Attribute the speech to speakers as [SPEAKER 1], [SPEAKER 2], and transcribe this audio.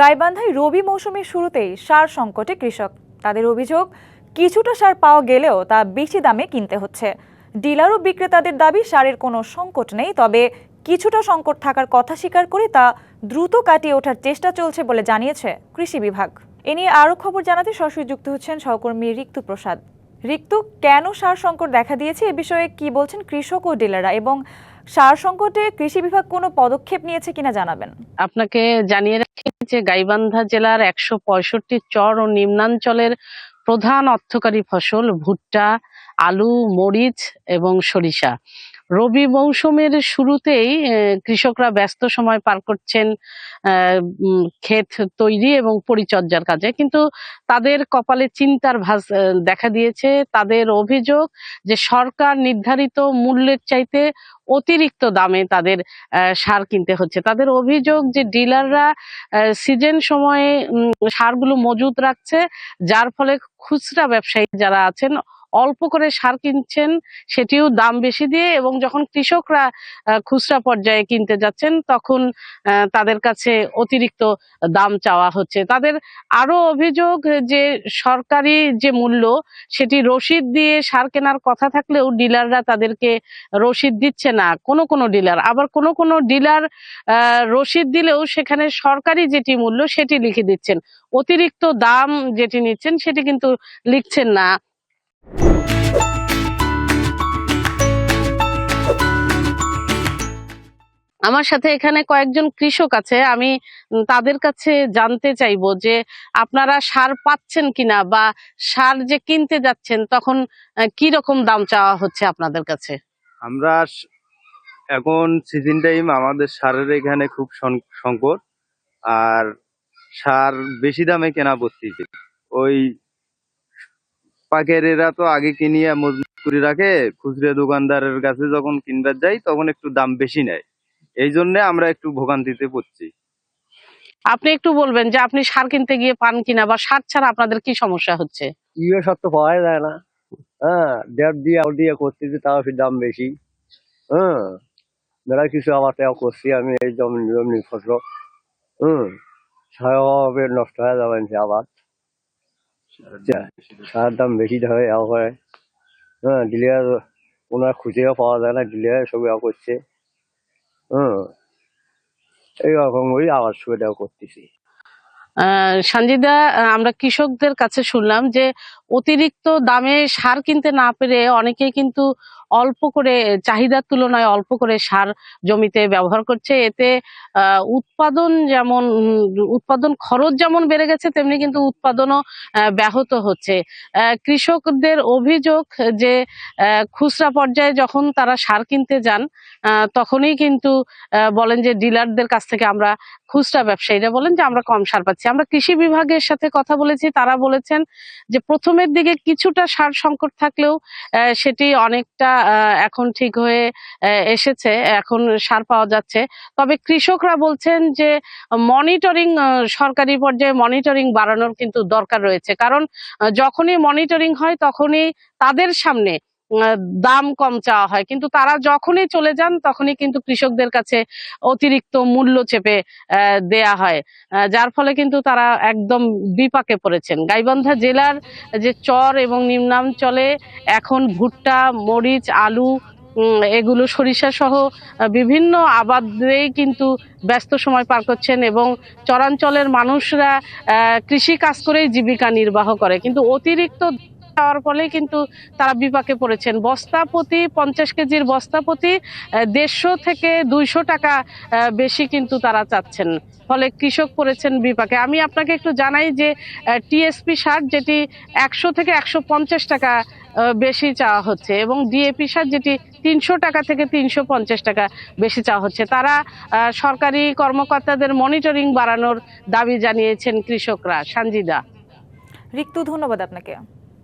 [SPEAKER 1] গাইবান্ধায় রবি মৌসুমের শুরুতেই সার সংকটে কৃষক। তাদের অভিযোগ, কিছুটা সার পাওয়া গেলেও তা বেশি দামে কিনতে হচ্ছে। ডিলার ও বিক্রেতাদের দাবি, সারের কোনো সংকট নেই, তবে কিছুটা সংকট থাকার কথা স্বীকার করে তা দ্রুত কাটিয়ে ওঠার চেষ্টা চলছে বলে জানিয়েছে কৃষি বিভাগ। এ নিয়ে আরও খবর জানাতে সরাসরি যুক্ত হচ্ছেন সহকর্মী রিক্তু প্রসাদ। রিক্তু, কেন সার সংকট দেখা দিয়েছে? এ বিষয়ে কি বলছেন কৃষক ও ডিলাররা? এবং সার সংকটে কৃষি বিভাগ কোনো পদক্ষেপ নিয়েছে কিনা জানাবেন।
[SPEAKER 2] আপনাকে জানিয়ে রাখি যে গাইবান্ধা জেলার একশো পঁয়ষট্টি চর ও নিম্নাঞ্চলের প্রধান অর্থকারী ফসল ভুট্টা, আলু, মরিচ এবং সরিষা। রবি মৌসুমের শুরুতেই কৃষকরা ব্যস্ত সময় পার করছেন ক্ষেত তৈরি এবং পরিচর্যার কাজে। কিন্তু তাদের কপালে চিন্তার ভাস দেখা দিয়েছে। তাদের অভিযোগ যে সরকার নির্ধারিত মূল্যের চাইতে অতিরিক্ত দামে তাদের সার কিনতে হচ্ছে। তাদের অভিযোগ যে ডিলাররা সিজন সময়ে সারগুলো মজুত রাখছে, যার ফলে খুচরা ব্যবসায়ী যারা আছেন, অল্প করে সার কিনছেন, সেটিও দাম বেশি দিয়ে এবং যখন কৃষকরা খুচরা পর্যায়ে কিনতে যাচ্ছেন, তখন তাদের কাছে অতিরিক্ত দাম চাওয়া হচ্ছে। তাদের আরও অভিযোগ যে সরকারি যে মূল্য, সেটি রসিদ দিয়ে সার কেনার কথা থাকলেও ডিলাররা তাদেরকে রসিদ দিচ্ছে না। কোনো কোনো ডিলার আবার কোনো কোনো ডিলার রসিদ দিলেও সেখানে সরকারি যেটি মূল্য সেটি লিখে দিচ্ছেন। অতিরিক্ত দাম যেটি নিচ্ছেন সেটি কিন্তু লিখছেন না। আমার সাথে এখানে কয়েকজন কৃষক আছে। আমি তাদের কাছে জানতে চাইব যে আপনারা সার পাচ্ছেন কিনা বা সার যে কিনতে যাচ্ছেন তখন কি রকম দাম চাওয়া হচ্ছে আপনাদের কাছে?
[SPEAKER 3] আমরা এখন সিজন টাইম আমাদের সারের এখানে খুব সংকট। আর সার বেশি দামে কেনা পড়তেছে ওই পাকেরেরা তো আগে কিনিয়ে মজবুত করে রাখে খুচরা দোকানদারের কাছে যখন কিনবার যাই তখন একটু দাম বেশি নেয়। এই জন্য আমরা একটু ভোগান্তিতে পড়ছি।
[SPEAKER 2] আপনি একটু বলবেন যে আপনি সার কিনতে গিয়ে পান কিনা বা সার ছাড়া আপনাদের কি সমস্যা হচ্ছে?
[SPEAKER 4] ইউরিয়া সার তো পাওয়া যায় না। হ্যাঁ দেড় দিয়ে আউট দিয়ে করতেছি তাও ফির দাম বেশি। হ্যাঁ। মেলা কিছু আবার তাও করছি আমি এই জমি জমি ফসল হুম সারাভাবে নষ্ট হয়ে যাবে সে আবার সারের দাম বেশি ধরে এও করে হ্যাঁ ডিলিয়ার ওনার খুঁজেও পাওয়া যায় না ডিলিয়ার সব এও করছে হুম এইরকম ওই আবার সুবিধাও করতেছি
[SPEAKER 2] আহ সঞ্জিদা আমরা কৃষকদের কাছে শুনলাম যে অতিরিক্ত দামে সার কিনতে না পেরে অনেকে কিন্তু অল্প করে চাহিদার তুলনায় অল্প করে সার জমিতে ব্যবহার করছে। এতে উৎপাদন যেমন উৎপাদন খরচ যেমন বেড়ে গেছে, তেমনি কিন্তু উৎপাদনও ব্যাহত হচ্ছে। কৃষকদের অভিযোগ যে খুচরা পর্যায়ে যখন তারা সার কিনতে যান তখনই কিন্তু বলেন যে ডিলারদের কাছ থেকে আমরা খুচরা ব্যবসায়ীরা বলেন যে আমরা কম সার পাচ্ছি। আমরা কৃষি বিভাগের সাথে কথা বলেছি, তারা বলেছেন যে প্রথমের দিকে কিছুটা সার সংকট থাকলেও সেটি অনেকটা এখন ঠিক হয়ে এসেছে, এখন সার পাওয়া যাচ্ছে। তবে কৃষকরা বলছেন যে, মনিটরিং সরকারি পর্যায়ে মনিটরিং বাড়ানোর কিন্তু দরকার রয়েছে। কারণ যখনই মনিটরিং হয় তখনই তাদের সামনে দাম কম চাওয়া হয়। কিন্তু তারা যখনই চলে যান, তখনই কিন্তু কৃষকদের কাছে অতিরিক্ত মূল্য চেপে দেয়া হয়। যার ফলে কিন্তু তারা একদম বিপাকে পড়েছেন। গাইবান্ধা জেলার যে চর এবং নিম্নাঞ্চলে এখন ভুট্টা, মরিচ, আলু এগুলো সরিষা সহ বিভিন্ন আবাদেই কিন্তু ব্যস্ত সময় পার করছেন এবং চরাঞ্চলের মানুষরা কৃষি কাজ করেই জীবিকা নির্বাহ করে। কিন্তু অতিরিক্ত খাওয়ার ফলে কিন্তু তারা বিপাকে পড়েছেন। বস্তা প্রতি পঞ্চাশ কেজির বস্তা প্রতি দেড়শো থেকে দুইশো টাকা বেশি কিন্তু তারা চাচ্ছেন। ফলে কৃষক পড়েছেন বিপাকে। আমি আপনাকে একটু জানাই যে টিএসপি সার যেটি একশো থেকে একশো পঞ্চাশ টাকা বেশি চাওয়া হচ্ছে এবং ডিএপি সার যেটি তিনশো টাকা থেকে তিনশো পঞ্চাশ টাকা বেশি চাওয়া হচ্ছে। তারা সরকারি কর্মকর্তাদের মনিটরিং বাড়ানোর দাবি জানিয়েছেন কৃষকরা। সানজিদা।
[SPEAKER 1] রিক্তু, ধন্যবাদ আপনাকে।